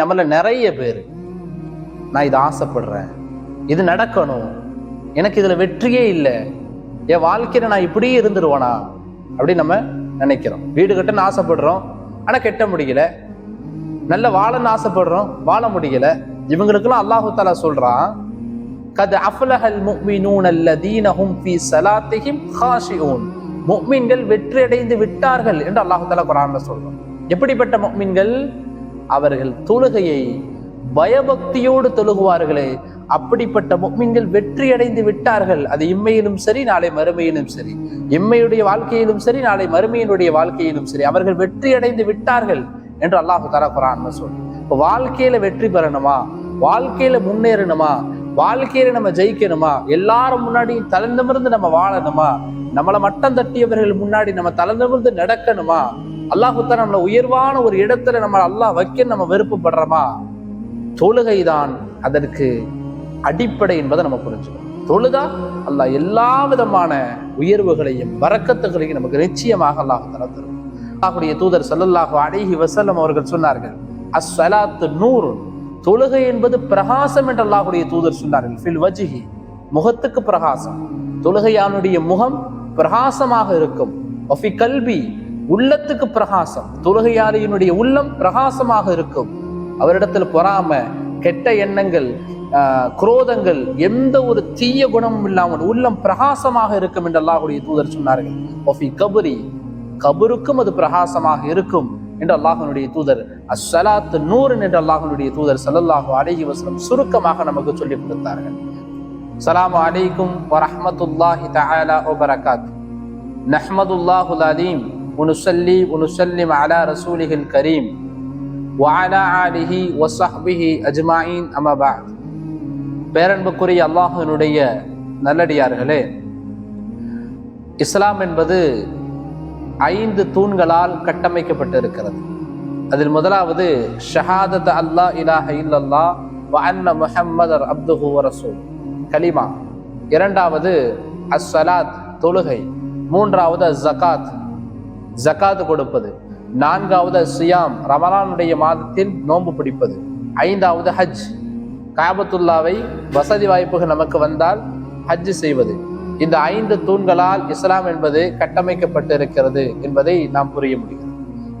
நம்மள நிறைய பேர் நான் இதை ஆசைப்படுறேன் இது நடக்கணும் எனக்கு இதில் வெற்றியே இல்லை என் வாழ்க்கையில் நான் இப்படியே இருந்துருவானா அப்படின்னு நம்ம நினைக்கிறோம். வீடு கட்டன்னு ஆசைப்படுறோம் ஆனால் கெட்ட முடியல. நல்ல வாழன்னு ஆசைப்படுறோம் வாழ முடியல. இவங்களுக்கெல்லாம் அல்லாஹு தாலா சொல்றான் கது அஃப்லஹல் முக்மினூன் அல்லதீன ஹும் ஃபீ சலாத்தையும் காஷிஊன் முஃமின்கள் வெற்றி அடைந்து விட்டார்கள் என்று அல்லாஹு தாலா குரான்ல சொல்றோம் எப்படிப்பட்ட முஃமின்கள்? அவர்கள் தொழுகையை பயபக்தியோடு தொழுகுவார்களே. அப்படிப்பட்ட முஃமின்கள் வெற்றி அடைந்து விட்டார்கள். அது இம்மையிலும் சரி நாளை மறுமையிலும் சரி. இம்மையுடைய வாழ்க்கையிலும் சரி நாளை மறுமையினுடைய வாழ்க்கையிலும் சரி. அவர்கள் வெற்றி அடைந்து விட்டார்கள் என்று அல்லாஹு தரப்புறான் குரான் இப்போ வாழ்க்கையில வெற்றி பெறணுமா? வாழ்க்கையில முன்னேறணுமா? வாழ்க்கையில நம்ம ஜெயிக்கணுமா? எல்லாரும் முன்னாடி தலைநிமிர்ந்து நம்ம வாழணுமா? நம்மளை மட்டம் தட்டியவர்கள் முன்னாடி நம்ம தலைநிமிர்ந்து நடக்கணுமா? அல்லாஹுத்தா நம்மளை உயர்வான ஒரு இடத்துல நம்ம அல்லாஹ் வைக்க நம்ம விருப்பப்படுறோமா? தொழுகைதான் அதற்கு அடிப்படை என்பதை நம்ம புரிஞ்சுக்கணும். தொழுதா அல்லாஹ் எல்லா விதமான உயர்வுகளையும் வரக்கத்துகளையும் நமக்கு நிச்சயமாக அல்லாஹ் தரும். அல்லாஹுடைய தூதர் சல்லல்லாஹு அலைஹி வசல்லம் அவர்கள் சொன்னார்கள் அஸ்வலாத்து நூறு தொழுகை என்பது பிரகாசம் என்று அல்லாஹுடைய தூதர் சொன்னார்கள் ஃபில் வஜிஹி. முகத்துக்கு பிரகாசம். தொழுகையானுடைய முகம் பிரகாசமாக இருக்கும். கல்வி உள்ளத்துக்கு பிரகாசம். தொழுகையாளியினுடைய உள்ளம் பிரகாசமாக இருக்கும். அவரிடத்தில் பொறாம கெட்ட எண்ணங்கள் குரோதங்கள் எந்த ஒரு தீய குணமும் இல்லாமல் உள்ளம் பிரகாசமாக இருக்கும் என்று அல்லாஹுடைய தூதர் சொன்னார்கள். ஒஃபி கபுரி கபருக்கும் அது பிரகாசமாக இருக்கும் என்று அல்லாஹனுடைய தூதர் அஸ்ஸலாத்து நூறு என்று அல்லாஹனுடைய தூதர் சல்லல்லாஹு அலஹி வசலம் சுருக்கமாக நமக்கு சொல்லிக் கொடுத்தார்கள். சலாம் அலைக்கும் வரஹ்மத்துல்லாஹி தஆலா வபரகாத். நஹ்மதுல்லாஹுல் அலீம். ونصلي ونسلم على رسوله الكريم وعلى آله وصحبه أجمعين أما بعد பேரன்புக்குரிய அல்லாஹினுடைய நல்லடியார்களே இஸ்லாம் என்பது ஐந்து தூண்களால் கட்டமைக்கப்பட்டிருக்கிறது அதில் முதலாவது ஷஹாதத் அல்லா இலாஹ இல்லல்லா வ அன்ன முஹம்மதர் அப்துஹு வ ரசூல் கலிமா இரண்டாவது அஸ்ஸலாத் தொழுகை மூன்றாவது ஜகாத் ஜகாத் கொடுப்பது. நான்காவது சியாம் ரமலானுடைய மாதத்தில் நோன்பு பிடிப்பது. ஐந்தாவது ஹஜ். காபத்துல்லாவை வசதி வாய்ப்புகள் நமக்கு வந்தால் ஹஜ் செய்வது. இந்த ஐந்து தூண்களால் இஸ்லாம் என்பது கட்டமைக்கப்பட்டிருக்கிறது என்பதை நாம் புரிய முடியும்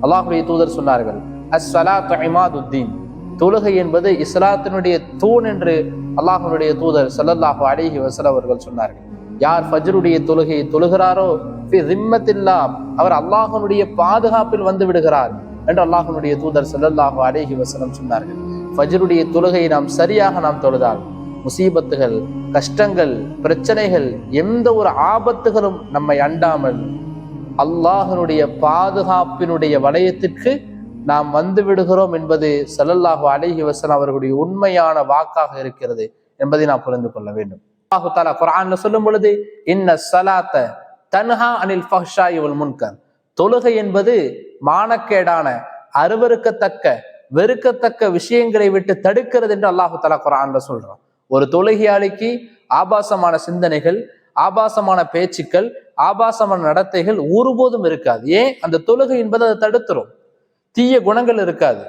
அல்லாஹுடைய தூதர் சொன்னார்கள் அஸ்வலா இமாதுத்தீன். தொழுகை என்பது இஸ்லாத்தினுடைய தூண் என்று அல்லாஹனுடைய தூதர் சல்லல்லாஹு அலைஹி வசல் அவர்கள் சொன்னார்கள். யார் ஃபஜ்ருடைய தொழுகையை தொழுகிறாரோ ஜிம்மத்தில்லா அவர் அல்லாஹனுடைய பாதுகாப்பில் வந்து விடுகிறார் என்று அல்லாஹனுடைய தூதர் செல்லல்லாஹு அலைஹி வசனம் சொன்னார்கள். ஃபஜ்ருடைய தொழுகையை நாம் சரியாக நாம் தொழுதால் முசீபத்துகள் கஷ்டங்கள் பிரச்சனைகள் எந்த ஒரு ஆபத்துகளும் நம்மை அண்டாமல் அல்லாஹனுடைய பாதுகாப்பினுடைய வளையத்திற்கு நாம் வந்து விடுகிறோம் என்பது செல்லல்லாஹு அலேஹி வசன் அவர்களுடைய உண்மையான வாக்காக இருக்கிறது என்பதை நாம் புரிந்து கொள்ள வேண்டும். அல்லாஹு தாலா சொல்லும் பொழுது இன்ன சலாத்த தன்ஹா அனில் ஃபஹ்ஷாய் வல் முன்கர். தொழுகை என்பது மானக்கேடான அருவருக்கத்தக்க வெறுக்கத்தக்க விஷயங்களை விட்டு தடுக்கிறது என்று அல்லாஹு தலா குரான்ல சொல்றான். ஒரு தொழுகையாளிக்கு ஆபாசமான சிந்தனைகள் ஆபாசமான பேச்சுக்கள் ஆபாசமான நடத்தைகள் ஒருபோதும் இருக்காது. ஏன்? அந்த தொழுகை என்பது அதை தடுத்துரும். தீய குணங்கள் இருக்காது.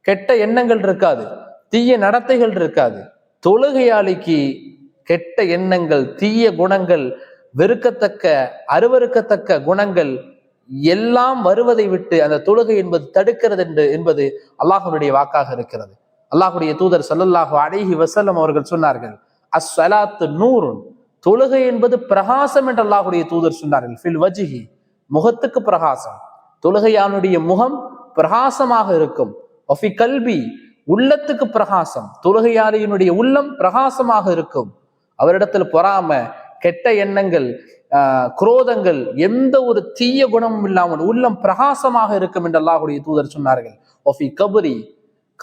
கெட்ட எண்ணங்கள் இருக்காது. தீய நடத்தைகள் இருக்காது. தொழுகையாளிக்கு கெட்ட எண்ணங்கள் தீய குணங்கள் வெறுக்கத்தக்க அருவறுக்கத்தக்க குணங்கள் எல்லாம் வருவதை விட்டு அந்த தொழுகை என்பது தடுக்கிறது என்று என்பது அல்லாஹனுடைய வாக்காக இருக்கிறது. அல்லாஹுடைய தூதர் சல்லல்லாஹு அலைஹி வசல்லம் அவர்கள் சொன்னார்கள் அஸ்வலாத்து நூறுன். தொழுகை என்பது பிரகாசம் என்று அல்லாஹுடைய தூதர் சொன்னார்கள். ஃபில் வஜிஹி. முகத்துக்கு பிரகாசம். தொழுகையானுடைய முகம் பிரகாசமாக இருக்கும். ஒஃபி கல்வி உள்ளத்துக்கு பிரகாசம். தொழுகையாளியினுடைய உள்ளம் பிரகாசமாக இருக்கும். அவரிடத்தில் பொறாம கெட்ட எண்ணங்கள் குரோதங்கள் எந்த ஒரு தீய குணமும் இல்லாமல் உள்ளம் பிரகாசமாக இருக்கும் என்று அல்லாஹுடைய தூதர் சொன்னார்கள். ஒஃபி கபுரி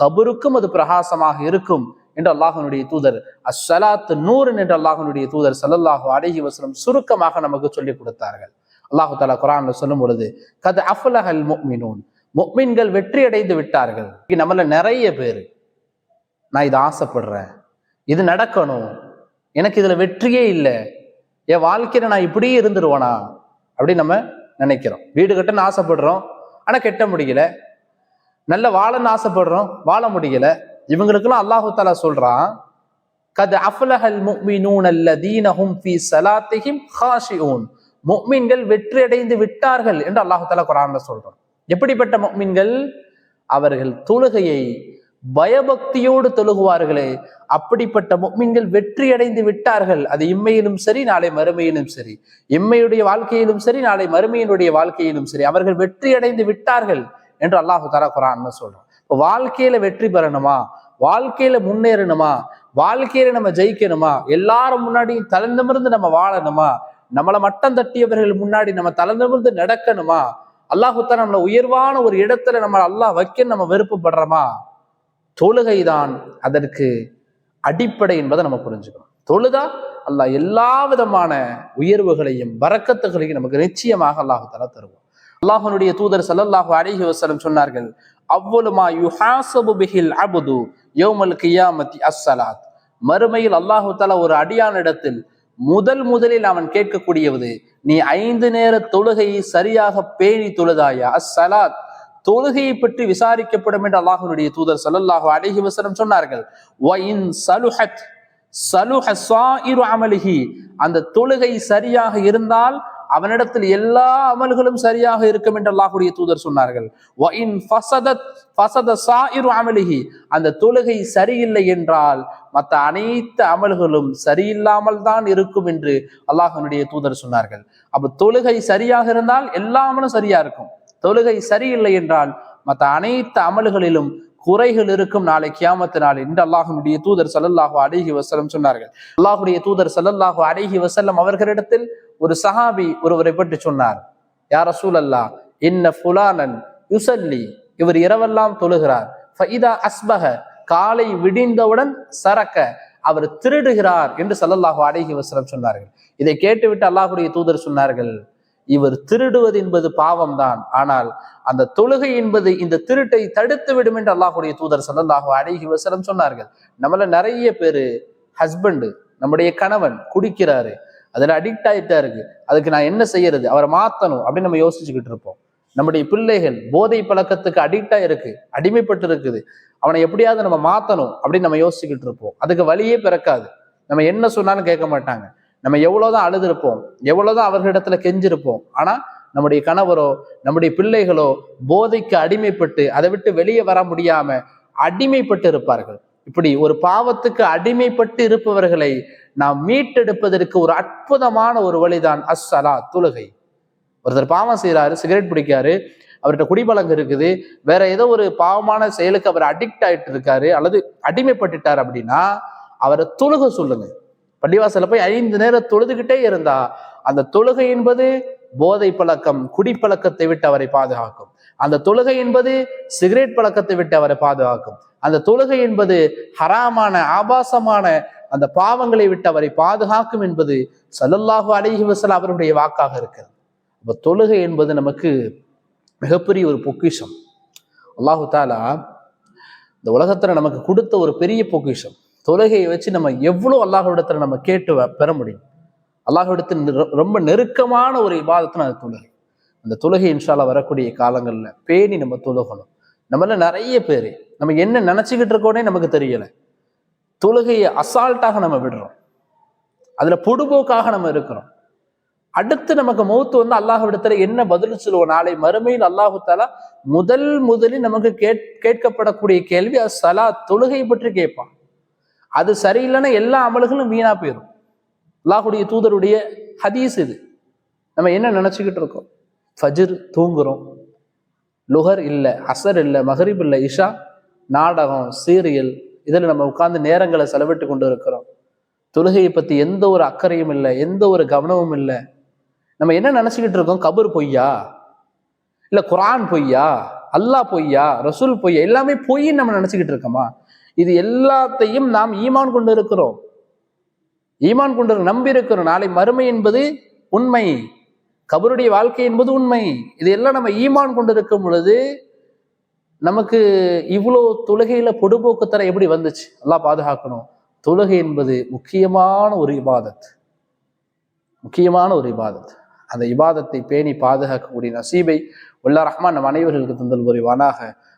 கபருக்கும் அது பிரகாசமாக இருக்கும் என்று அல்லாஹனுடைய தூதர் அஸ்ஸலாத் நூறு என்று அல்லாஹனுடைய தூதர் சல்லல்லாஹு அலைஹி வசனம் சுருக்கமாக நமக்கு சொல்லிக் கொடுத்தார்கள். அல்லாஹு தாலா குரான்ல சொல்லும் பொழுது கது அஃப்லஹல் முஃமினூன். முஃமின்கள் வெற்றி அடைந்து விட்டார்கள். நம்மள நிறைய பேர். நான் இதை ஆசைப்படுறேன். இது நடக்கணும். எனக்கு இதுல வெற்றியே இல்லை. என் வாழ்க்கையில நான் இப்படியே இருந்துருவேனா? அப்படின்னு நம்ம நினைக்கிறோம். வீடு கட்டணும்னு ஆசைப்படுறோம். ஆனா கெட்ட முடியல. நல்ல வாழன்னு ஆசைப்படுறோம். வாழ முடியல. இவங்களுக்கெல்லாம் அல்லாஹு தாலா சொல்றான் கத் அஃப்லஹல் முஃமினூன் அல்லதீன ஹும் ஃபீ ஸலாத்திஹிம் ஹாஷிஊன். வெற்றி அடைந்து விட்டார்கள் என்று அல்லாஹு தாலா குரான்ல சொல்றான். எப்படிப்பட்ட முக்மீன்கள் அவர்கள் தொழுகையை பயபக்தியோடு தொழுகுவார்களே. அப்படிப்பட்ட முஃமின்கள் வெற்றி அடைந்து விட்டார்கள். அது இம்மையிலும் சரி நாளை மறுமையிலும் சரி. இம்மையுடைய வாழ்க்கையிலும் சரி நாளை மறுமையினுடைய வாழ்க்கையிலும் சரி. அவர்கள் வெற்றி அடைந்து விட்டார்கள் என்று அல்லாஹு தாலா சொல்றான். இப்போ வாழ்க்கையில வெற்றி பெறணுமா? வாழ்க்கையில முன்னேறணுமா? வாழ்க்கையில நம்ம ஜெயிக்கணுமா? எல்லாரும் முன்னாடி தலந்தமிருந்து நம்ம வாழணுமா? நம்மளை மட்டம் தட்டியவர்கள் முன்னாடி நம்ம தலந்தமிருந்து நடக்கணுமா? அல்லாஹுத்தா நம்மளை உயர்வான ஒரு இடத்துல நம்ம அல்லாஹ் வைக்க நம்ம விருப்பப்படுறோமா? தொழுகைதான் அதற்கு அடிப்படை என்பதை நம்ம புரிஞ்சுக்கணும். தொழுதா அல்லாஹ் எல்லா விதமான உயர்வுகளையும் வரக்கத்துகளையும் நமக்கு நிச்சயமாக அல்லாஹுத்தாலா தருவோம் அல்லாஹனுடைய தூதர் சல்லல்லாஹு அலைஹி வசலம் சொன்னார்கள் அவ்வளமா யுஹாசபு பிஹில் அபுது யோமல் கியாமத்தி அஸ்ஸலாத் மறுமையில் அல்லாஹு தாலா ஒரு அடியான இடத்தில் முதல் முதலில் அவன் கேட்கக்கூடியவது நீ ஐந்து நேர தொழுகையை சரியாக பேணி தொழுதாயா? அஸ்ஸலாத் தொழுகையை பற்றி விசாரிக்கப்படும் என்று அல்லாஹனுடைய தூதர் சல்லல்லாஹு அலைஹி வசனம் சொன்னார்கள். வஇன் சலுஹத் அந்த தொழுகை சரியாக இருந்தால் அவனிடத்தில் எல்லா அமல்களும் சரியாக இருக்கும் என்று அல்லாஹுடைய தூதர் சொன்னார்கள். வஇன் அமலிஹி. அந்த தொழுகை சரியில்லை என்றால் மற்ற அனைத்து அமல்களும் சரியில்லாமல் தான் இருக்கும் என்று அல்லாஹனுடைய தூதர் சொன்னார்கள். அப்ப தொழுகை சரியாக இருந்தால் எல்லா அமலும் சரியா இருக்கும்? தொழுகை சரியில்லை என்றால் மற்ற அனைத்து அமல்களிலும் குறைகள் இருக்கும் நாளை கியாமத்து நாள் என்று அல்லாஹுடைய தூதர் சல்லல்லாஹு அலிஹி வசலம் சொன்னார்கள். அல்லாஹுடைய தூதர் சல்லல்லாஹு அலிஹி வசல்லம் அவர்களிடத்தில் ஒரு சஹாபி ஒருவரை பற்றி சொன்னார். யார் ரசூல் அல்லா இன்ன ஃபுலானன் யுசல்லி இவர் இரவெல்லாம் தொழுகிறார். ஃபைதா அஸ்பக காலை விடிந்தவுடன் சரக்க அவர் திருடுகிறார் என்று சல்லல்லாஹு அலிஹி வசலம் சொன்னார்கள். இதை கேட்டுவிட்டு அல்லாஹுடைய தூதர் சொன்னார்கள். இவர் திருடுவது என்பது பாவம் தான் ஆனால் அந்த தொழுகை என்பது இந்த திருட்டை தடுத்து விடும் என்று அல்லாஹுடைய தூதர் சல்லல்லாஹு அழகி வசலம் சொன்னார்கள். நம்மள நிறைய பேரு ஹஸ்பண்டு நம்முடைய கணவன் குடிக்கிறாரு. அதில் அடிக்ட் ஆகிட்டா இருக்கு. அதுக்கு நான் என்ன செய்யறது? அவரை மாத்தணும் அப்படின்னு நம்ம யோசிச்சுக்கிட்டு இருப்போம். நம்முடைய பிள்ளைகள் போதை பழக்கத்துக்கு அடிக்டா இருக்கு அடிமைப்பட்டு இருக்குது அவனை எப்படியாவது நம்ம மாத்தணும் அப்படின்னு நம்ம யோசிச்சுக்கிட்டு இருப்போம். அதுக்கு வழியே பிறக்காது. நம்ம என்ன சொன்னாலும் கேட்க மாட்டாங்க. நம்ம எவ்வளவுதான் அழுதுருப்போம் எவ்வளவுதான் அவர்களிடத்துல கெஞ்சிருப்போம் ஆனா நம்முடைய கணவரோ நம்முடைய பிள்ளைகளோ போதைக்கு அடிமைப்பட்டு அதை விட்டு வெளியே வர முடியாம அடிமைப்பட்டு இருப்பார்கள். இப்படி ஒரு பாவத்துக்கு அடிமைப்பட்டு இருப்பவர்களை நாம் மீட்டெடுப்பதற்கு ஒரு அற்புதமான ஒரு வழிதான் அஸ்ஸலா தொழுகை. ஒருத்தர் பாவம் செய்கிறாரு சிகரெட் பிடிக்காரு அவர்கிட்ட குடிப்பழக்கம் இருக்குது வேற ஏதோ ஒரு பாவமான செயலுக்கு அவர் அடிக்ட் ஆயிட்டு இருக்காரு அல்லது அடிமைப்பட்டுட்டார் அப்படின்னா அவரை தொழுக சொல்லுங்க. பள்ளிவாசல போய் ஐந்து நேரம் தொழுதுகிட்டே இருந்தா அந்த தொழுகை என்பது போதை பழக்கம் குடிப்பழக்கத்தை விட்டு அவரை பாதுகாக்கும். அந்த தொழுகை என்பது சிகரெட் பழக்கத்தை விட்டு அவரை பாதுகாக்கும். அந்த தொழுகை என்பது ஹராமான ஆபாசமான அந்த பாவங்களை விட்டு அவரை பாதுகாக்கும் என்பது சல்லல்லாஹு அலிஹி வசல் அவருடைய வாக்காக இருக்கிறது. அப்ப தொழுகை என்பது நமக்கு மிகப்பெரிய ஒரு பொக்கிஷம். அல்லாஹு தாலா இந்த உலகத்துல நமக்கு கொடுத்த ஒரு பெரிய பொக்கிஷம். தொழுகையை வச்சு நம்ம எவ்வளோ அல்லாஹோடத்தில் நம்ம கேட்டு பெற முடியும்? அல்லாஹோடத்தில் ரொம்ப நெருக்கமான ஒரு இபாதத்தின அது தொழுகை. அந்த தொழுகை இன்ஷால வரக்கூடிய காலங்களில் பேணி நம்ம தொழுகணும். நம்மள நிறைய பேர் நம்ம என்ன நினச்சிக்கிட்டு இருக்கோனே நமக்கு தெரியலை. தொழுகையை அசால்ட்டாக நம்ம விடுறோம். அதில் பொடுபோக்காக நம்ம இருக்கிறோம். அடுத்து நமக்கு மௌத்து வந்து அல்லாஹ்விடத்துல என்ன பதில் சொல்லுவோம்? நாளை மறுமையில் அல்லாஹு தாலா முதல் முதலில் நமக்கு கேட் கேட்கப்படக்கூடிய கேள்வி சலா தொழுகை பற்றி கேட்பான். அது சரியில்லைன்னா எல்லா அமல்களும் வீணா போயிடும் அல்லாஹுடைய தூதருடைய ஹதீஸ் இது. நம்ம என்ன நினச்சிக்கிட்டு இருக்கோம்? ஃபஜிர் தூங்குறோம். லுகர் இல்லை அசர் இல்லை மஹரிப் இல்லை இஷா நாடகம் சீரியல் இதில் நம்ம உட்கார்ந்து நேரங்களை செலவிட்டு கொண்டு இருக்கிறோம். தொழுகையை பற்றி எந்த ஒரு அக்கறையும் இல்லை எந்த ஒரு கவனமும் இல்லை. நம்ம என்ன நினச்சிக்கிட்டு இருக்கோம்? கபர் பொய்யா? இல்லை குரான் பொய்யா? அல்லாஹ் பொய்யா? ரசூல் பொய்யா? எல்லாமே பொய்ன்னு நம்ம நினச்சிக்கிட்டு இருக்கோமா? இது எல்லாத்தையும் நாம் ஈமான் கொண்டு இருக்கிறோம் ஈமான் கொண்டு நம்பி இருக்கிறோம் நாளை மறுமை என்பது உண்மை. கபருடைய வாழ்க்கை என்பது உண்மை. இது எல்லாம் நம்ம ஈமான் கொண்டு இருக்கும் பொழுது நமக்கு இவ்வளோ தொழுகையில பொடுபோக்குத்தர எப்படி வந்துச்சு? எல்லாம் பாதுகாக்கணும். தொழுகை என்பது முக்கியமான ஒரு இபாதத். முக்கியமான ஒரு இபாதத். அந்த இபாதத்தை பேணி பாதுகாக்கக்கூடிய நசீபை உல்லா ரஹ்மான் நம் அனைவர்களுக்கு தந்தல் புரிவானாக.